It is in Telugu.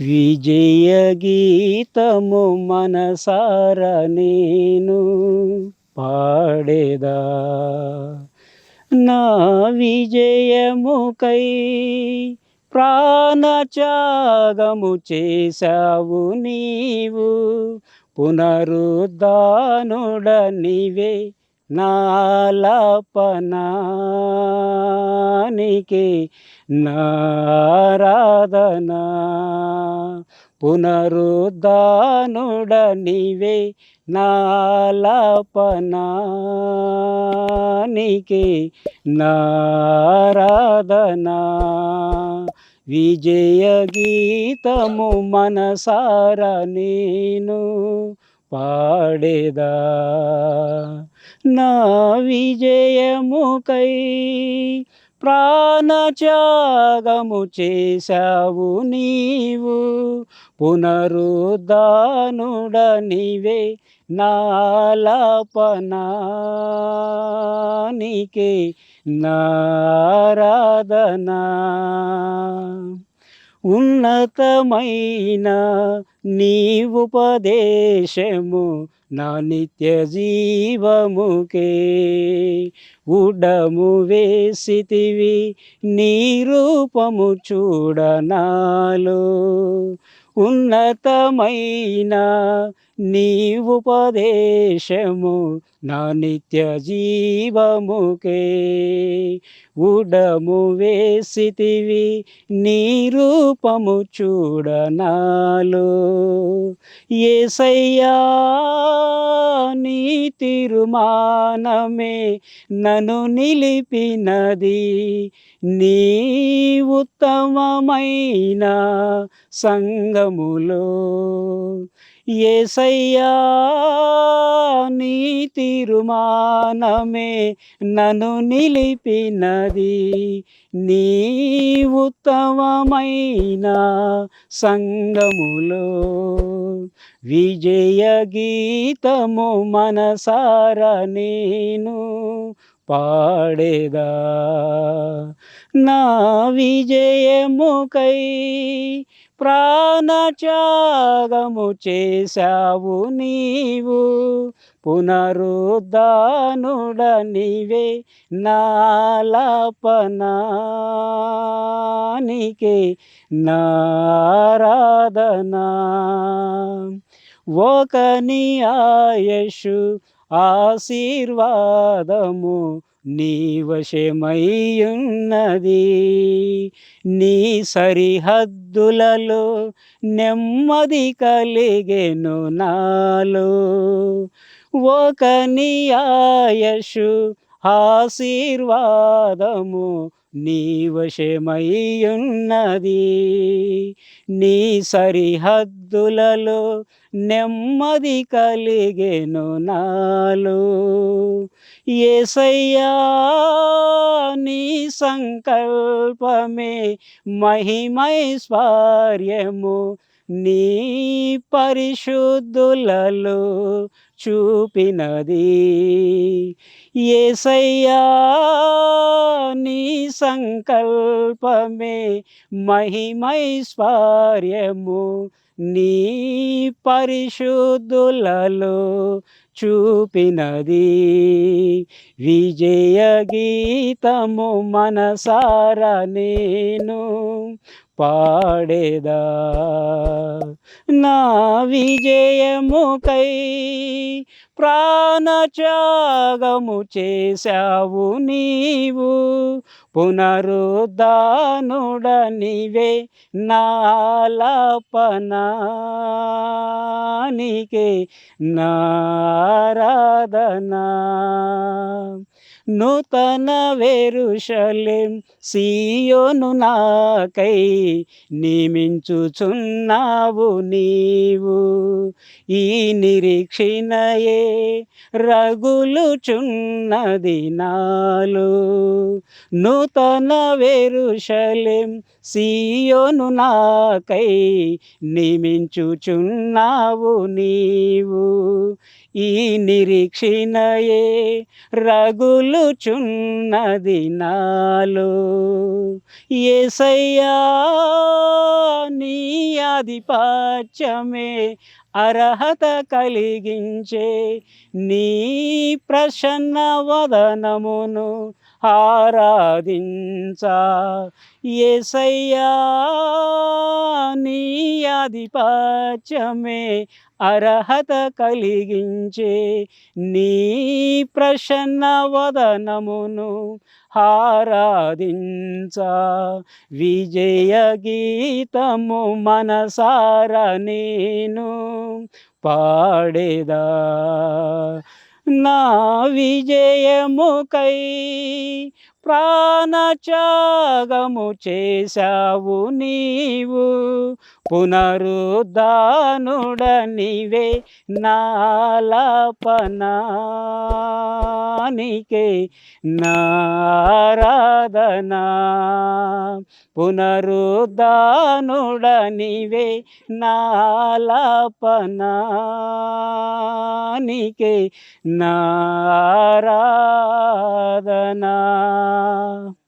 విజయ గీతము మనసార నేను పాడేదా. నా విజయముకై ప్రాణత్యాగము చేశావు నీవు పునరుద్ధానుడ నీవే నాలపనానికి నారాధనా. పునరుద్ధానుడ నీవే నాలపనానికి నారాధనా. విజయ గీతము మనసార నేను పాడేదా. నా విజయముకై ప్రాణత్యాగము చేశావు నీవు. పునరుద్ధానుడ నీవే నాలపనానికి నారాధనా ఉన్నతమైన నీ ఉపదేశము నా నిత్య జీవముకే. ఉడము వేసితివి నీ రూపము చూడనాలో. ఉన్నతమైన నీ ఉపదేశము నా నిత్య జీవముకే. ఉడము వేసితివి నీ రూపము చూడనాలో. ఏసయ్యా నీ తిరుమానమే నన్ను నిలిపినది. నీ ఉత్తమమైన సంగములో ఏసయ్యా నీ తిరుమానమే నన్ను నిలిపినది. నీ ఉత్తమమైన సంగములో విజయ గీతము మనసార నేను పాడేదా. నా విజయముకై ప్రాణత్యాగము చేశావు నీవు. పునరుద్ధానుడ నీవే నాలపనానికి నారాధనా. ఒకని ఆయషు ఆశీర్వాదము నీ వశమయ్యున్నది నీ సరిహద్దులలో నెమ్మది కలిగెను నాలో. ఒక నియాయషు ఆశీర్వాదము నీ వశమయ్యున్నది నీ సరిహద్దులలో నెమ్మది కలిగెను నాలో. ఏసయ్యా నీ సంకల్పమే మహిమైస్వార్యము నీ పరిశుద్ధులలో చూపినది. ఏసయ్యా నీ సంకల్పమే మహిమైశ్వర్యము. నీ పరిశుద్ధులలో చూపినది. విజయ గీతము మనసార నేను పాడేదా? నా విజయముకై ప్రాణత్యాగము చేశావు నీవు. పునరుద్ధానుడ నీవే నాలపనానికి నారాధనా నూతన వేరుషలేం సీయోను నాకై నియమించుచున్నావు నీవు. ఈ నిరీక్షణయే రగులుచున్నది నాలో. నూతన వేరుషలేం సీయోను నాకై నియమించుచున్నావు నీవు. ఈ నిరీక్షణయే రగులుచున్నది నాలో. ఏసయ్యా నీ ఆధిపత్యమే అర్హత కలిగించే నీ ప్రసన్న వదనమును ఆరాధించా. ఏసయ్యా నీ ఆధిపత్యమే అర్హత కలిగించే నీ ప్రసన్న వదనమును ఆరాధించా. విజయ గీతము మనసార నేను పాడేదా. నా విజయముకై ప్రాణత్యాగము చేశావు నీవు. పునరుద్ధానుడ నీవే నాలపనానికే నారాధనా. పునరుద్ధానుడ నీవే నాలపనానికే నారాధనా. ta